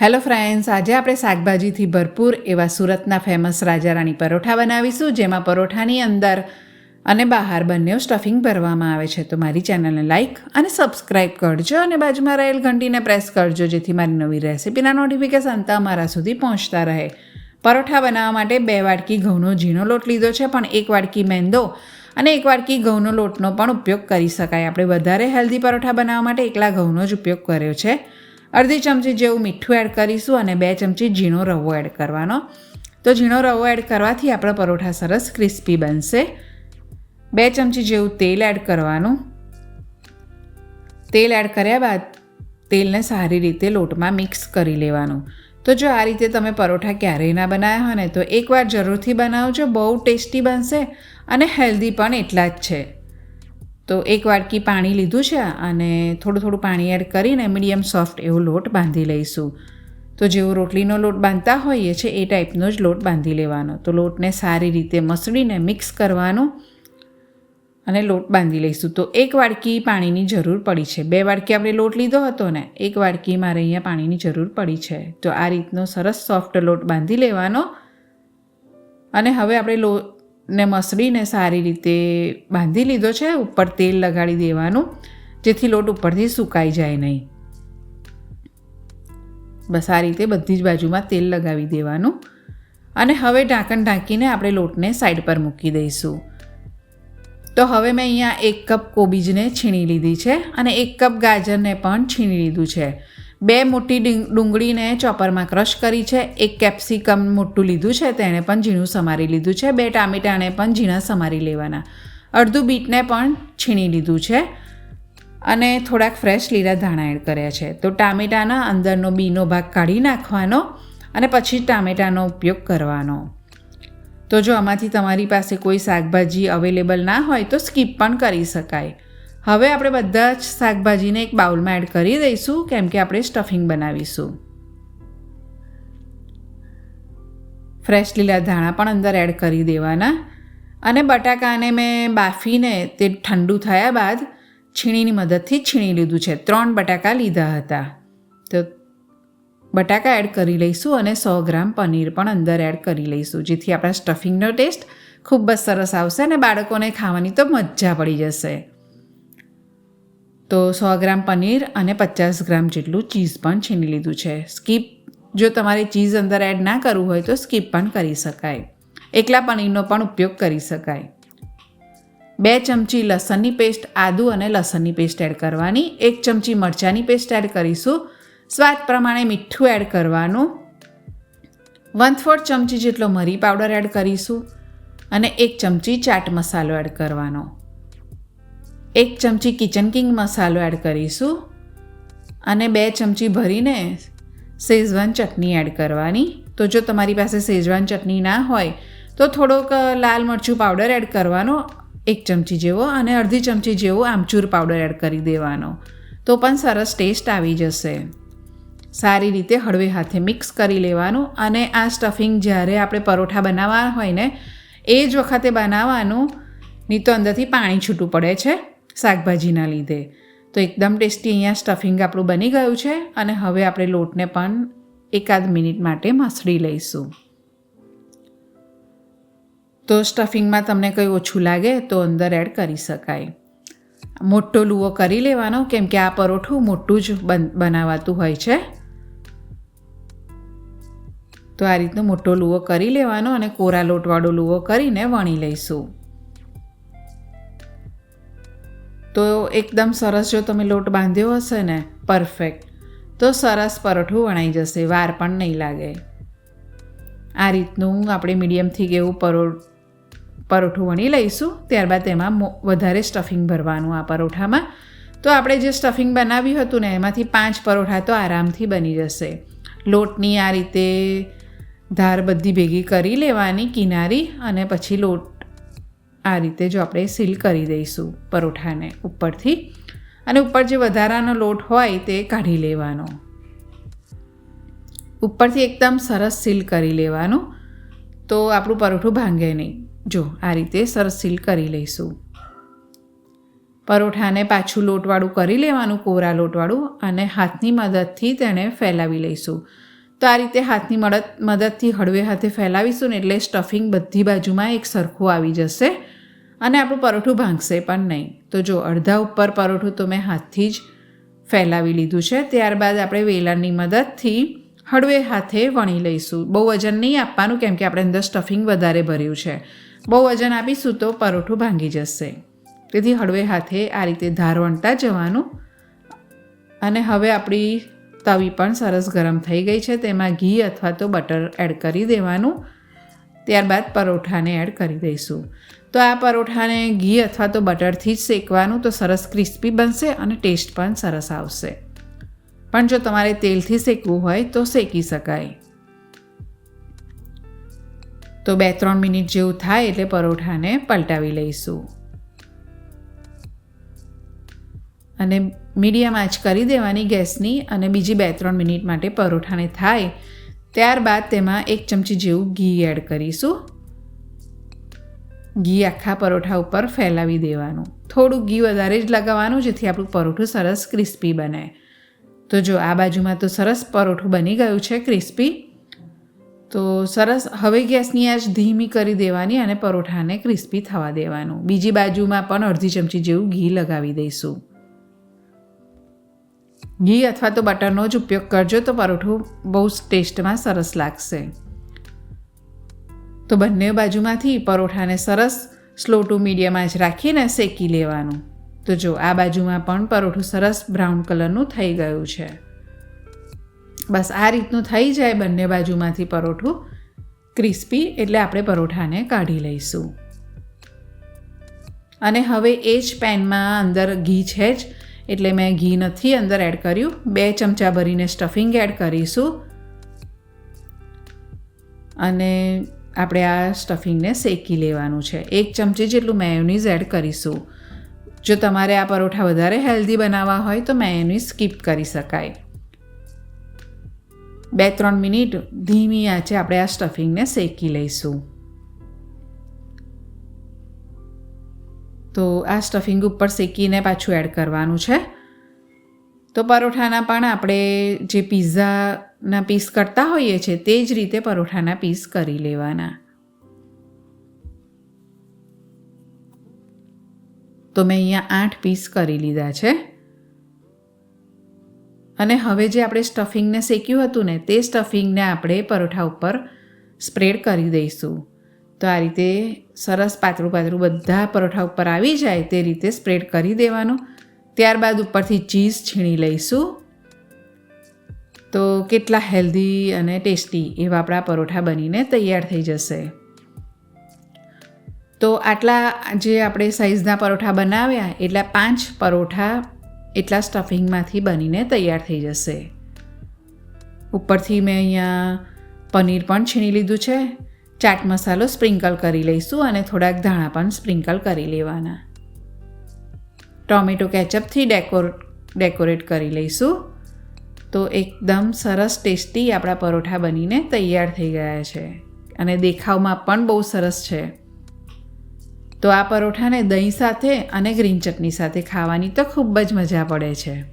Hello friends આજે આપણે શાકભાજીથી ભરપૂર એવા સુરતના ફેમસ રાજારાણી પરોઠા બનાવીશું, જેમાં પરોઠાની અંદર અને બહાર બંને સ્ટફિંગ ભરવામાં આવે છે. તો મારી ચેનલને લાઇક અને સબસ્ક્રાઇબ કરજો અને બાજુમાં રહેલ ઘંટીને પ્રેસ કરજો, જેથી મારી નવી રેસિપીના નોટિફિકેશન તમારા સુધી પહોંચતા રહે. પરોઠા બનાવવા માટે બે વાડકી ઘઉંનો ઝીણો લોટ લીધો છે, પણ એક વાડકી મેંદો અને એક વાટકી ઘઉંનો લોટનો પણ ઉપયોગ કરી શકાય. આપણે વધારે હેલ્ધી પરોઠા બનાવવા માટે એકલા ઘઉંનો જ ઉપયોગ કર્યો છે. અડધી ચમચી જેવું મીઠું એડ કરીશું અને બે ચમચી ઝીણો રવો એડ કરવાનો. તો ઝીણો રવો એડ કરવાથી આપણા પરોઠા સરસ ક્રિસ્પી બનશે. બે ચમચી જેવું તેલ એડ કરવાનું. તેલ એડ કર્યા બાદ તેલને સારી રીતે લોટમાં મિક્સ કરી લેવાનું. તો જો આ રીતે તમે પરોઠા ક્યારેય ના બનાવ્યા હોય ને તો એકવાર જરૂરથી બનાવજો, બહુ ટેસ્ટી બનશે અને હેલ્ધી પણ એટલા જ છે. તો એક વાટકી પાણી લીધું છે અને થોડું થોડું પાણી એડ કરીને મીડિયમ સોફ્ટ એવો લોટ બાંધી લઈશું. તો જેવો રોટલીનો લોટ બાંધતા હોઈએ છે, એ ટાઈપનો જ લોટ બાંધી લેવાનો. તો લોટને સારી રીતે મસળીને મિક્સ કરવાનો અને લોટ બાંધી લઈશું. તો એક વાડકી પાણીની જરૂર પડી છે. બે વાડકી આપણે લોટ લીધો હતો ને, એક વાડકી મારે અહીંયા પાણીની જરૂર પડી છે. તો આ રીતનો સરસ સોફ્ટ લોટ બાંધી લેવાનો. અને હવે આપણે લોટને મસળીને સારી રીતે બાંધી લીધો છે. ઉપર તેલ લગાડી દેવાનું, જેથી લોટ ઉપરથી સુકાઈ જાય નહીં. બસ આ રીતે બધી જ બાજુમાં તેલ લગાવી દેવાનું. અને હવે ઢાંકણ ઢાંકીને આપણે લોટને સાઈડ પર મૂકી દઈશું. તો હવે મેં અહીંયા એક કપ કોબીજને છીણી લીધી છે અને એક કપ ગાજરને પણ છીણી લીધું છે. બે મોટી ડુંગળીને ચોપરમાં ક્રશ કરી છે. એક કેપ્સિકમ મોટું લીધું છે, તેણે પણ ઝીણું સમારી લીધું છે. બે ટામેટાને પણ ઝીણા સમારી લેવાના. અડધું બીટને પણ છીણી લીધું છે અને થોડાક ફ્રેશ લીલા ધાણા એડ કર્યા છે. તો ટામેટાના અંદરનો બીનો ભાગ કાઢી નાખવાનો અને પછી ટામેટાનો ઉપયોગ કરવાનો. તો જો આમાંથી તમારી પાસે કોઈ શાકભાજી અવેલેબલ ના હોય તો સ્કીપ પણ કરી શકાય. હવે આપણે બધા જ શાકભાજીને એક બાઉલમાં એડ કરી દઈશું, કેમ કે આપણે સ્ટફિંગ બનાવીશું. ફ્રેશ લીલા ધાણા પણ અંદર એડ કરી દેવાના. અને બટાકાને મેં બાફીને તે ઠંડુ થયા બાદ છીણીની મદદથી છીણી લીધું છે. ત્રણ બટાકા લીધા હતા. તો બટાકા એડ કરી લઈશું અને સો ગ્રામ પનીર પણ અંદર એડ કરી લઈશું, જેથી આપણા સ્ટફિંગનો ટેસ્ટ ખૂબ જ સરસ આવશે અને બાળકોને ખાવાની તો મજા પડી જશે. તો સો ગ્રામ પનીર અને પચાસ ગ્રામ જેટલું ચીઝ પણ છીની લીધું છે. સ્કીપ, જો તમારે ચીઝ અંદર એડ ના કરવું હોય તો સ્કીપ પણ કરી શકાય. એકલા પનીરનો પણ ઉપયોગ કરી શકાય. બે ચમચી લસણની પેસ્ટ, આદુ અને લસણની પેસ્ટ એડ કરવાની. એક ચમચી મરચાંની પેસ્ટ એડ કરીશું. સ્વાદ પ્રમાણે મીઠું એડ કરવાનું. વન ફોર્થ ચમચી જેટલો મરી પાવડર એડ કરીશું. અને એક ચમચી ચાટ મસાલો એડ કરવાનો. એક ચમચી કિચન કિંગ મસાલો એડ કરીશું અને બે ચમચી ભરીને શેઝવાન ચટણી એડ કરવાની. તો જો તમારી પાસે શેઝવાન ચટણી ના હોય, તો થોડોક લાલ મરચું પાવડર એડ કરવાનો, એક ચમચી જેવો અને અડધી ચમચી જેવો આમચૂર પાવડર એડ કરી દેવાનો. તો પણ સરસ ટેસ્ટ આવી જશે. સારી રીતે હળવે હાથે મિક્સ કરી લેવાનું અને આ સ્ટફિંગ જ્યારે આપણે પરોઠા બનાવવા હોય ને, એ જ વખતે બનાવવાનું, નહીં તો અંદરથી પાણી છૂટું પડે છે. શાકભાજીના લીધે. તો એકદમ ટેસ્ટી અહીંયા સ્ટફિંગ આપણું બની ગયું છે અને હવે આપણે લોટને પણ એકાદ મિનિટ માટે મસળી લઈશું. તો સ્ટફિંગમાં તમને કંઈ ઓછું લાગે તો અંદર એડ કરી શકાય. મોટો લુવો કરી લેવાનો કેમ કે આ પરોઠું મોટું જ બનાવાતું હોય છે. તો આ રીતનો મોટો લુવો કરી લેવાનો અને કોરા લોટવાળો લુવો કરીને વણી લઈશું. તો એકદમ સરસ જો તમે લોટ બાંધ્યો હશે ને પરફેક્ટ તો સરસ પરોઠું વણાઈ જશે, વાર પણ નહીં લાગે. આ રીતનું આપણે મીડિયમથી એવું પરો, પરોઠું વણી લઈશું, ત્યારબાદ તેમાં વધારે સ્ટફિંગ ભરવાનું આ પરોઠામાં. તો આપણે જે સ્ટફિંગ બનાવ્યું હતું ને, એમાંથી પાંચ પરોઠા તો આરામથી બની જશે. લોટની આ રીતે ધાર બધી ભેગી કરી લેવાની કિનારી અને પછી લોટ આ રીતે જો આપણે સીલ કરી દઈશું પરોઠાને ઉપરથી. અને ઉપર જે વધારાનો લોટ હોય તે કાઢી લેવાનો. ઉપરથી એકદમ સરસ સીલ કરી લેવાનું. તો આપણું પરોઠું ભાંગે નહીં. જો, આ રીતે સરસ સીલ કરી લઈશું. પરોઠાને પાછું લોટવાળું કરી લેવાનું, કોરા લોટવાળું, અને હાથની મદદથી તેને ફેલાવી લઈશું. તો આ રીતે હાથની મદદ, મદદથી હળવે હાથે ફેલાવીશું ને એટલે સ્ટફિંગ બધી બાજુમાં એક સરખું આવી જશે. અને આપણું પરોઠું ભાંગશે પણ નહીં. તો જો અડધા ઉપર પરોઠું તો મેં હાથથી જ ફેલાવી લીધું છે. ત્યારબાદ આપણે વેલણની મદદથી હળવે હાથે વણી લઈશું. બહુ વજન નહીં આપવાનું, કેમ કે આપણે અંદર સ્ટફિંગ વધારે ભર્યું છે. બહુ વજન આપીશું તો પરોઠું ભાંગી જશે. તેથી હળવે હાથે આ રીતે ધાર વણતા જવાનું. અને હવે આપણી તવી પણ સરસ ગરમ થઈ ગઈ છે. તેમાં ઘી અથવા તો બટર એડ કરી દેવાનું. ત્યારબાદ પરોઠાને એડ કરી દઈશું. તો આ પરોઠાને ઘી અથવા તો બટરથી જ શેકવાનું તો સરસ ક્રિસ્પી બનશે અને ટેસ્ટ પણ સરસ આવશે. પણ જો તમારે તેલથી શેકવું હોય તો શેકી શકાય. તો બે ત્રણ મિનિટ જેવું થાય એટલે પરોઠાને પલટાવી લઈશું. અને મીડિયમ આંચ કરી દેવાની ગેસની અને બીજી બે ત્રણ મિનિટ માટે પરોઠાને થાય ત્યારબાદ તેમાં એક ચમચી જેવું ઘી એડ કરીશું. ઘી આખા પરોઠા ઉપર ફેલાવી દેવાનું. થોડું ઘી વધારે જ લગાવવાનું જેથી આપણું પરોઠું સરસ ક્રિસ્પી બને. તો જો આ બાજુમાં તો સરસ પરોઠું બની ગયું છે ક્રિસ્પી. તો સરસ હવે ગેસની આંચ ધીમી કરી દેવાની અને પરોઠાને ક્રિસ્પી થવા દેવાનું. બીજી બાજુમાં પણ અડધી ચમચી જેવું ઘી લગાવી દઈશું. ઘી અથવા તો બટરનો જ ઉપયોગ કરજો તો પરોઠું બહુ ટેસ્ટમાં સરસ લાગશે. તો બંને બાજુમાંથી પરોઠાને સરસ સ્લો ટુ મીડિયમ આંચ રાખીને શેકી લેવાનું. તો જો, આ બાજુમાં પણ પરોઠું સરસ બ્રાઉન કલરનું થઈ ગયું છે. બસ આ રીતનું થઈ જાય બંને બાજુમાંથી પરોઠું. ક્રિસ્પી એટલે આપણે પરોઠાને કાઢી લઈશું. અને હવે એ જ પેનમાં અંદર ઘી છે જ, એટલે મેં ઘી નથી અંદર એડ કર્યું. બે ચમચા ભરીને સ્ટફિંગ એડ કરીશું. અને આપણે આ સ્ટફિંગને શેકી લેવાનું છે. એક ચમચી જેટલું મેયોનીઝ એડ કરીશું. જો તમારે આ પરોઠા વધારે હેલ્ધી બનાવવા હોય તો મેયોનીઝ સ્કીપ કરી શકાય. બે ત્રણ મિનિટ ધીમી આંચે આપણે આ સ્ટફિંગને શેકી લઈશું. તો આ સ્ટફિંગ ઉપર શેકીને પાછું એડ કરવાનું છે. તો પરોઠાના પણ આપણે જે પિઝાના પીસ કરતા હોઈએ છીએ તે જ રીતે પરોઠાના પીસ કરી લેવાના. તો મેં અહીંયા આઠ પીસ કરી લીધા છે. અને હવે જે આપણે સ્ટફિંગને શેક્યું હતું ને, તે સ્ટફિંગને આપણે પરોઠા ઉપર સ્પ્રેડ કરી દઈશું. તો આ રીતે સરસ પાતળું પાતળું બધા પરોઠા ઉપર આવી જાય તે રીતે સ્પ્રેડ કરી દેવાનું. ત્યારબાદ ઉપરથી ચીઝ છીણી લઈશું. તો કેટલા હેલ્ધી અને ટેસ્ટી એવા આપણા પરોઠા બનીને તૈયાર થઈ જશે. તો આટલા જે આપણે સાઈઝના પરોઠા બનાવ્યા, એટલા પાંચ પરોઠા એટલા સ્ટફિંગમાંથી બનીને તૈયાર થઈ જશે. ઉપરથી મેં અહીંયા પનીર પણ છીણી લીધું છે. ચાટ મસાલો સ્પ્રિંકલ કરી લઈશું અને થોડાક ધાણા પણ સ્પ્રિંકલ કરી લેવાના. ટોમેટો કેચઅપથી ડેકોર, ડેકોરેટ કરી લઈશું. તો એકદમ સરસ ટેસ્ટી આપણા પરોઠા બનીને તૈયાર થઈ ગયા છે. અને દેખાવમાં પણ બહુ સરસ છે. તો આ પરોઠાને દહીં સાથે અને ગ્રીન ચટણી સાથે ખાવાની તો ખૂબ જ મજા પડે છે.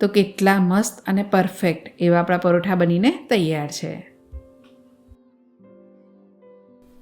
તો કેટલા મસ્ત અને પરફેક્ટ એવા આપણા પરોઠા બનીને તૈયાર છે.